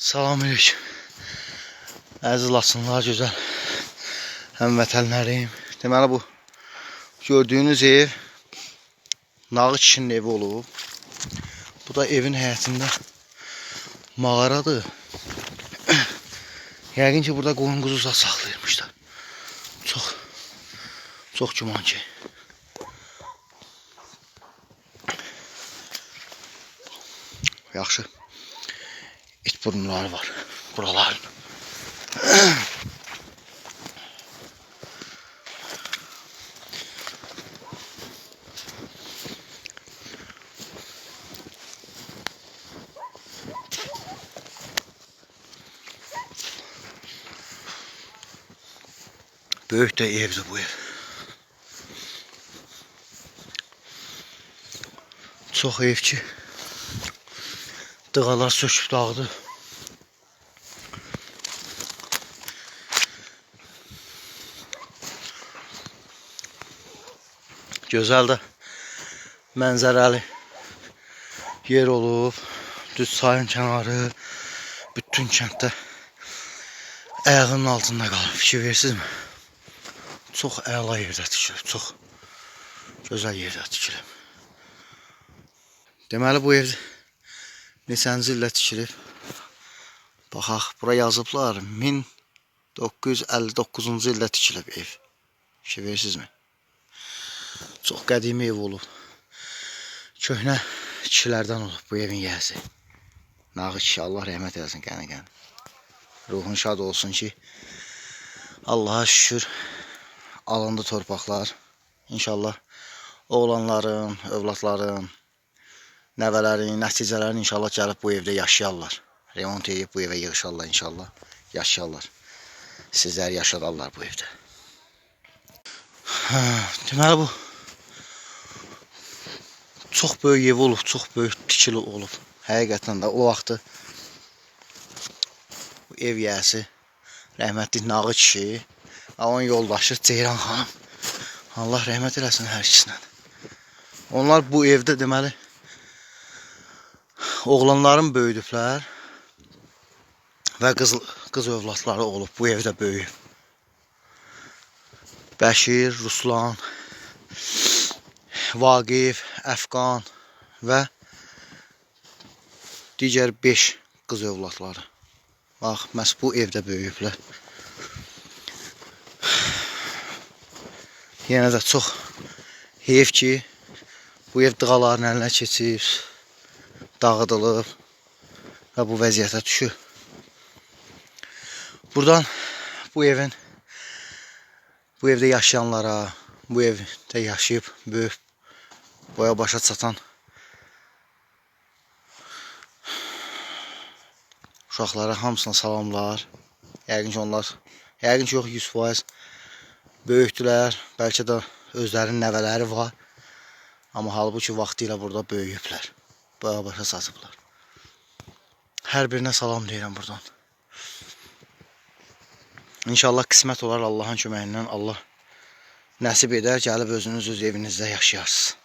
Salamünaleyküm. Əziz Laçınlar, gözəl həmvətənlərim. Deməli bu gördüyünüz ev Nağı kişinin evi olub. Bu da evin həyətində mağaradır. Yəqin ki burada qoyun quzu zat saxlayırmışlar. Çox çox güman ki. Yaxşı. İt burunları var buraların. Böyük de evdi bu ev. Çox ev ki. Dığalar söküb dağıdı. Gözəl də mənzərəli yer olub. Düz çayın kənarı, bütün kənddə ayağının altında qalıb. Fikir versizmi? Çox əla yerdə tikilib, çox gözəl yerdə tikilib. Deməli bu ev neçənci ildə tikilib? Baxaq, bura yazıblar 1959-cu ildə tikilib ev. Fikir versizmi? Çox qədimi ev olub. Köhnə kişilərdən olub bu evin yiyəsi. Nağı kişi Allah rəhmət eləsin qəni qəni. Ruhun şad olsun ki Allah'a şükür alındı torpaqlar. İnşallah oğlanların, övladların, nəvələrin, nəticələrin inşallah gəlib bu evdə yaşayarlar. Remont edib bu evə yığışarlar inşallah. Yaşayarlar. Sizlər yaşadarlar bu evdə. Hə, deməli bu çox böyük ev olub, çox böyük tikili olub. Həqiqətən də o vaxtı ev yiyəsi rəhmətli Nağı kişi onun yoldaşı Ceyran xanım. Allah rəhmət eləsin hər ikisinə. Onlar bu evdə deməli oğlanların böyüdüblər və qız qız övladları olub bu evdə böyüyüb. Bəşir, Ruslan, Vaqif, Əfqan və digər 5 qız övladları. Bax, məhz bu evdə böyüyüblər. Yenə də çox heyf ki, bu ev dığaların əlinə keçib, dağıdılıb və bu vəziyyətə düşüb. Buradan bu evin bu evdə yaşayanlara, bu evdə yaşayıb böyük boya başa çatan uşaqlara hamısına salamlar. Yəqin ki onlar, yəqin ki yox 100% böyükdülər. Bəlkə də özlərinin nəvələri var. Amma halbuki vaxtı ilə burada böyüyüblər. Boya başa saçıblar. Hər birinə salam deyirəm buradan. İnşallah qismət olar Allahın köməyindən Allah nəsib edər, gəlib özünüz öz evinizdə yaşayarsınız.